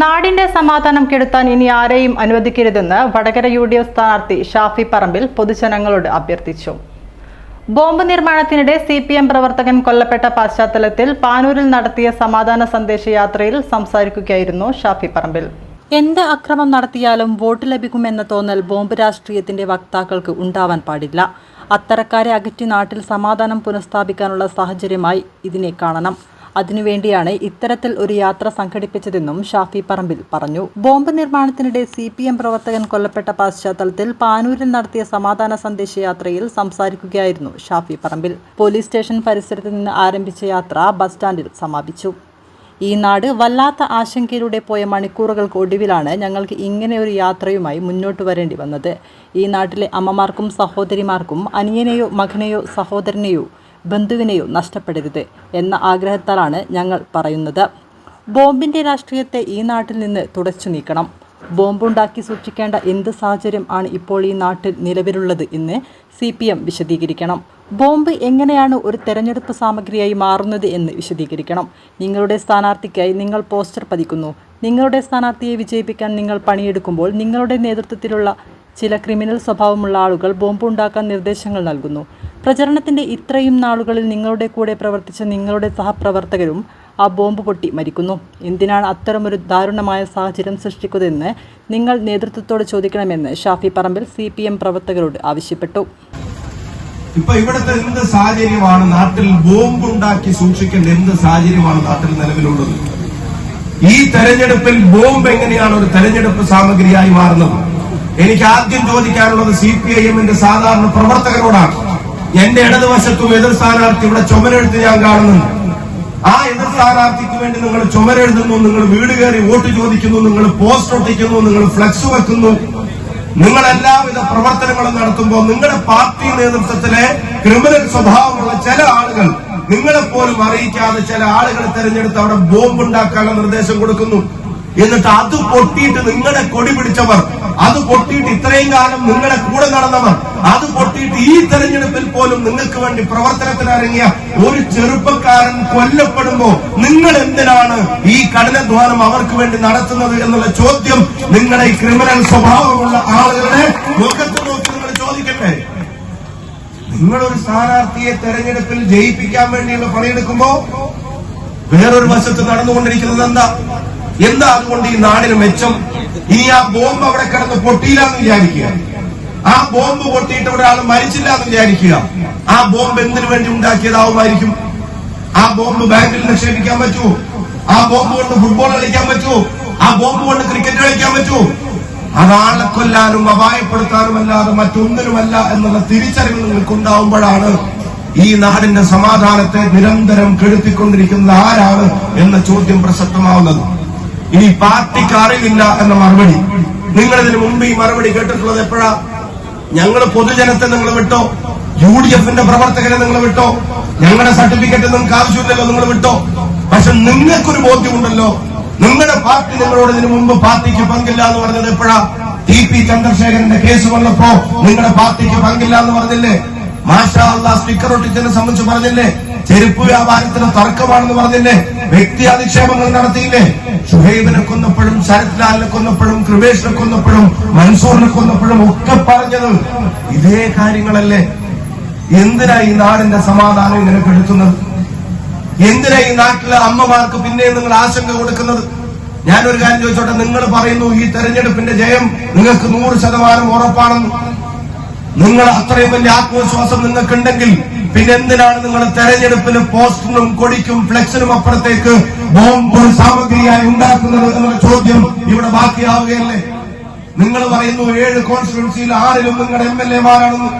നാടിന്റെ സമാധാനം കെടുത്താൻ ഇനി ആരെയും അനുവദിക്കരുതെന്ന് വടകര യു ഡി എഫ് സ്ഥാനാർത്ഥി ഷാഫി പറമ്പിൽ പൊതുജനങ്ങളോട് അഭ്യർത്ഥിച്ചു. ബോംബ് നിർമ്മാണത്തിനിടെ സി പി എം പ്രവർത്തകൻ കൊല്ലപ്പെട്ട പശ്ചാത്തലത്തിൽ പാനൂരിൽ നടത്തിയ സമാധാന സന്ദേശ യാത്രയിൽ സംസാരിക്കുകയായിരുന്നു ഷാഫി പറമ്പിൽ. എന്ത് അക്രമം നടത്തിയാലും വോട്ട് ലഭിക്കുമെന്ന തോന്നൽ ബോംബ് രാഷ്ട്രീയത്തിന്റെ വക്താക്കൾക്ക് ഉണ്ടാവാൻ പാടില്ല. അത്തരക്കാരെ അകറ്റി നാട്ടിൽ സമാധാനം പുനഃസ്ഥാപിക്കാനുള്ള സാഹചര്യമായി ഇതിനെ കാണണം. അതിനുവേണ്ടിയാണ് ഇത്തരത്തിൽ ഒരു യാത്ര സംഘടിപ്പിച്ചതെന്നും ഷാഫി പറമ്പിൽ പറഞ്ഞു. ബോംബ് നിർമ്മാണത്തിനിടെ സി പി എം പ്രവർത്തകൻ കൊല്ലപ്പെട്ട പശ്ചാത്തലത്തിൽ പാനൂരിൽ നടത്തിയ സമാധാന സന്ദേശ യാത്രയിൽ സംസാരിക്കുകയായിരുന്നു ഷാഫി പറമ്പിൽ. പോലീസ് സ്റ്റേഷൻ പരിസരത്ത് നിന്ന് ആരംഭിച്ച യാത്ര ബസ് സ്റ്റാൻഡിൽ സമാപിച്ചു. ഈ നാട് വല്ലാത്ത ആശങ്കയിലൂടെ പോയ മണിക്കൂറുകൾക്ക് ഒടുവിലാണ് ഞങ്ങൾക്ക് ഇങ്ങനെ ഒരു യാത്രയുമായി മുന്നോട്ട് വരേണ്ടി വന്നത്. ഈ നാട്ടിലെ അമ്മമാർക്കും സഹോദരിമാർക്കും അനിയനെയോ മകനെയോ സഹോദരനെയോ ബന്ധുവിനെയോ നഷ്ടപ്പെടരുത് എന്ന ആഗ്രഹത്താലാണ് ഞങ്ങൾ പറയുന്നത്. ബോംബിന്റെ രാഷ്ട്രീയത്തെ ഈ നാട്ടിൽ നിന്ന് തുടച്ചു നീക്കണം. ബോംബുണ്ടാക്കി സൂക്ഷിക്കേണ്ട എന്ത് സാഹചര്യം ആണ് ഇപ്പോൾ ഈ നാട്ടിൽ നിലവിലുള്ളത് എന്ന് സി പി എം വിശദീകരിക്കണം. ബോംബ് എങ്ങനെയാണ് ഒരു തെരഞ്ഞെടുപ്പ് സാമഗ്രിയായി മാറുന്നത് എന്ന് വിശദീകരിക്കണം. നിങ്ങളുടെ സ്ഥാനാർത്ഥിക്കായി നിങ്ങൾ പോസ്റ്റർ പതിക്കുന്നു. നിങ്ങളുടെ സ്ഥാനാർത്ഥിയെ വിജയിപ്പിക്കാൻ നിങ്ങൾ പണിയെടുക്കുമ്പോൾ നിങ്ങളുടെ നേതൃത്വത്തിലുള്ള ചില ക്രിമിനൽ സ്വഭാവമുള്ള ആളുകൾ ബോംബ് ഉണ്ടാക്കാൻ നിർദ്ദേശങ്ങൾ നൽകുന്നു. പ്രചരണത്തിന്റെ ഇത്രയും നാളുകളിൽ നിങ്ങളുടെ കൂടെ പ്രവർത്തിച്ച നിങ്ങളുടെ സഹപ്രവർത്തകരും ആ ബോംബ് പൊട്ടി മരിക്കുന്നു. എന്തിനാണ് അത്തരമൊരു ദാരുണമായ സാഹചര്യം സൃഷ്ടിക്കുന്നതെന്ന് നിങ്ങൾ നേതൃത്വത്തോട് ചോദിക്കണമെന്ന് Shafi Parambil C P M പ്രവർത്തകരോട് ആവശ്യപ്പെട്ടു. ഇപ്പൊ ഇവിടുത്തെ എന്ത് സാഹചര്യമാണ് നാട്ടിൽ ബോംബ് ഉണ്ടാക്കി സൂക്ഷിക്കേണ്ട എന്ത് സാഹചര്യമാണ് നാട്ടിൽ നിലവിലുള്ളത്? ഈ തെരഞ്ഞെടുപ്പിൽ ബോംബ് എങ്ങനെയാണ് ഒരു തെരഞ്ഞെടുപ്പ് സാമഗ്രിയായി മാറുന്നത്? എനിക്ക് ആദ്യം ചോദിക്കാനുള്ളത് സി പി ഐ എമ്മിന്റെ സാധാരണ പ്രവർത്തകരോടാണ്. എന്റെ ഇടതുവശത്തും എതിർ സ്ഥാനാർത്ഥി ഇവിടെ ചുമരെഴുത്ത് ഞാൻ കാണുന്നുണ്ട്. ആ എതിർ സ്ഥാനാർത്ഥിക്ക് വേണ്ടി നിങ്ങൾ ചുമരെഴുതുന്നു നിങ്ങൾ വീട് കയറി വോട്ട് ചോദിക്കുന്നു നിങ്ങൾ പോസ്റ്റ് ഒട്ടിക്കുന്നു നിങ്ങൾ ഫ്ലക്സ് വെക്കുന്നു. നിങ്ങൾ എല്ലാവിധ പ്രവർത്തനങ്ങളും നടത്തുമ്പോൾ നിങ്ങളുടെ പാർട്ടി നേതൃത്വത്തിലെ ക്രിമിനൽ സ്വഭാവമുള്ള ചില ആളുകൾ നിങ്ങളെ പോലും അറിയിക്കാതെ ചില ആളുകളെ തെരഞ്ഞെടുത്ത് അവിടെ ബോംബ് ഉണ്ടാക്കാനുള്ള നിർദ്ദേശം കൊടുക്കുന്നു. എന്നിട്ട് അത് പൊട്ടിയിട്ട് നിങ്ങളെ കൊടി പിടിച്ചവർ അത് പൊട്ടിയിട്ട് ഇത്രയും കാലം നിങ്ങളുടെ കൂടെ നടന്നവർ അത് പൊട്ടിയിട്ട് ഈ തെരഞ്ഞെടുപ്പിൽ പോലും നിങ്ങൾക്ക് വേണ്ടി പ്രവർത്തനത്തിനിറങ്ങിയ ഒരു ചെറുപ്പക്കാരൻ കൊല്ലപ്പെടുമ്പോ നിങ്ങൾ എന്തിനാണ് ഈ കഠിനാധ്വാനം അവർക്ക് വേണ്ടി നടത്തുന്നത് എന്നുള്ള ചോദ്യം നിങ്ങളുടെ ഈ ക്രിമിനൽ സ്വഭാവമുള്ള ആളുകളുടെ മുഖത്ത് നോക്കി നിങ്ങൾ ചോദിക്കട്ടെ? നിങ്ങളൊരു സ്ഥാനാർത്ഥിയെ തെരഞ്ഞെടുപ്പിൽ ജയിപ്പിക്കാൻ വേണ്ടിയുള്ള പണിയെടുക്കുമ്പോ വേറൊരു വശത്ത് നടന്നുകൊണ്ടിരിക്കുന്നത് എന്താ? എന്താ അതുകൊണ്ട് ഈ നാടിന് മെച്ചം? ഇനി ആ ബോംബ് അവിടെ കിടന്ന് പൊട്ടിയില്ലാന്ന് വിചാരിക്കുക. ആ ബോംബ് പൊട്ടിയിട്ട് ഒരാൾ മരിച്ചില്ല എന്ന് വിചാരിക്കുക. ആ ബോംബ് എന്തിനു വേണ്ടി ഉണ്ടാക്കിയതാവുമായിരിക്കും? ആ ബോംബ് ബാങ്കിൽ നിക്ഷേപിക്കാൻ പറ്റൂ? ആ ബോംബ് കൊണ്ട് ഫുട്ബോൾ കളിക്കാൻ പറ്റൂ? ആ ബോംബ് കൊണ്ട് ക്രിക്കറ്റ് കളിക്കാൻ പറ്റൂ? അതാളെ കൊല്ലാനും അപായപ്പെടുത്താനും അല്ലാതെ മറ്റൊന്നിനുമല്ല എന്നുള്ള തിരിച്ചറിവ് നിങ്ങൾക്ക് ഉണ്ടാവുമ്പോഴാണ് ഈ നാടിന്റെ സമാധാനത്തെ നിരന്തരം കെടുത്തിക്കൊണ്ടിരിക്കുന്നത് ആരാണ് എന്ന ചോദ്യം പ്രസക്തമാവുന്നത്. ഇനി പാർട്ടിക്ക് അറിവില്ല എന്ന മറുപടി. നിങ്ങൾ ഇതിനു മുമ്പ് ഈ മറുപടി കേട്ടിട്ടുള്ളത് എപ്പോഴാ? ഞങ്ങൾ പൊതുജനത്തെ നിങ്ങൾ വിട്ടോ? യു ഡി എഫിന്റെ പ്രവർത്തകരെ നിങ്ങൾ വിട്ടോ? ഞങ്ങളുടെ സർട്ടിഫിക്കറ്റ് നിങ്ങൾക്ക് ആവശ്യമില്ലല്ലോ നിങ്ങൾ വിട്ടോ? പക്ഷെ നിങ്ങൾക്കൊരു ബോധ്യമുണ്ടല്ലോ. നിങ്ങളുടെ പാർട്ടി നിങ്ങളോട് ഇതിനു മുമ്പ് പാർട്ടിക്ക് പങ്കില്ല എന്ന് പറഞ്ഞത് എപ്പോഴാ? ടി പി ചന്ദ്രശേഖരന്റെ കേസ് വന്നപ്പോ നിങ്ങളുടെ പാർട്ടിക്ക് പങ്കില്ല എന്ന് പറഞ്ഞില്ലേ? മാഷാ അള്ള സ്പീക്കർ ഒട്ടിച്ചതിനെ സംബന്ധിച്ച് പറഞ്ഞില്ലേ? ചെരുപ്പ് വ്യാപാരത്തിന് തർക്കമാണെന്ന് പറഞ്ഞില്ലേ? വ്യക്തി അധിക്ഷേപങ്ങൾ നടത്തിയില്ലേ? ഷുഹൈബിനെ കൊന്നപ്പോഴും ശരത്ലാലിനെ കൊന്നപ്പോഴും കൃപേഷിനെ കൊന്നപ്പോഴും മൻസൂറിനെ കൊന്നപ്പോഴും ഒക്കെ പറഞ്ഞത് ഇതേ കാര്യങ്ങളല്ലേ? എന്തിനാ ഈ നാടിന്റെ സമാധാനം ഇങ്ങനെ കെടുത്തുന്നത്? എന്തിനാ ഈ നാട്ടിലെ അമ്മമാർക്ക് പിന്നെയും നിങ്ങൾ ആശങ്ക കൊടുക്കുന്നത്? ഞാനൊരു കാര്യം ചോദിച്ചോട്ടെ നിങ്ങൾ പറയുന്നു ഈ തെരഞ്ഞെടുപ്പിന്റെ ജയം നിങ്ങൾക്ക് നൂറ് ശതമാനം ഉറപ്പാണെന്ന്. നിങ്ങൾ അത്രയും വലിയ ആത്മവിശ്വാസം നിങ്ങൾക്കുണ്ടെങ്കിൽ പിന്നെ എന്തിനാണ് നിങ്ങൾ തെരഞ്ഞെടുപ്പിന് പോസ്റ്ററിനും കൊടിക്കും ഫ്ലെക്സിനും അപ്പുറത്തേക്ക് ബോംബ് സാമഗ്രിയായി ഉണ്ടാക്കുന്നത് എന്നുള്ള ചോദ്യം ഇവിടെ ബാക്കിയാവുകയല്ലേ? നിങ്ങൾ പറയുന്നു ഏഴ് കോൺസ്റ്റിറ്റ്യൻസിയിൽ ആറിലും നിങ്ങളുടെ എം എൽ എമാരാണെന്ന്.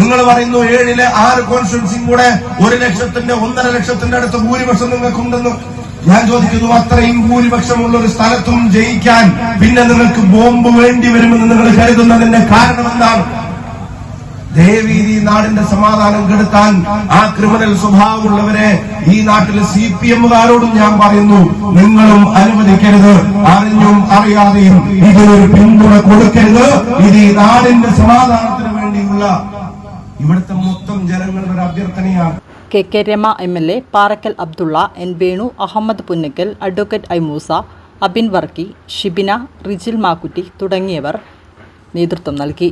നിങ്ങൾ പറയുന്നു ഏഴിലെ ആറ് കോൺസ്റ്റിറ്റ്യൻസിയും കൂടെ ഒരു ലക്ഷത്തിന്റെ ഒന്നര ലക്ഷത്തിന്റെ അടുത്ത് ഭൂരിപക്ഷം നിങ്ങൾക്കുണ്ടെന്ന്. ഞാൻ ചോദിക്കുന്നു അത്രയും ഭൂരിപക്ഷമുള്ള ഒരു സ്ഥലത്തും ജയിക്കാൻ പിന്നെ നിങ്ങൾക്ക് ബോംബ് വേണ്ടി വരുമെന്ന് നിങ്ങൾ കരുതുന്നതിന്റെ കാരണം എന്താണ്? ദേവീതി നാടിന്റെ സമാധാനം കെടുത്താൻ ആ ക്രിമിനൽ സ്വഭാവമുള്ളവരെ ഈ നാട്ടിലെ സി പി എമ്മുകാരോടും ഞാൻ പറയുന്നു നിങ്ങളും അനുവദിക്കരുത്. അറിഞ്ഞും അറിയാതെയും ഇതിനൊരു പിന്തുണ കൊടുക്കരുത്. ഇത് ഈ നാടിന്റെ സമാധാനത്തിന് വേണ്ടിയുള്ള ഇവിടുത്തെ മൊത്തം ജനങ്ങളുടെ അഭ്യർത്ഥനയാണ്. K K Rema M L A Parakkal Abdulla N Venu Ahammed Punnakkal advocate I Moosa Abin Varkey Shibina Rijil Makkutty തുടങ്ങിയവർ നേതൃത്വം നൽകി.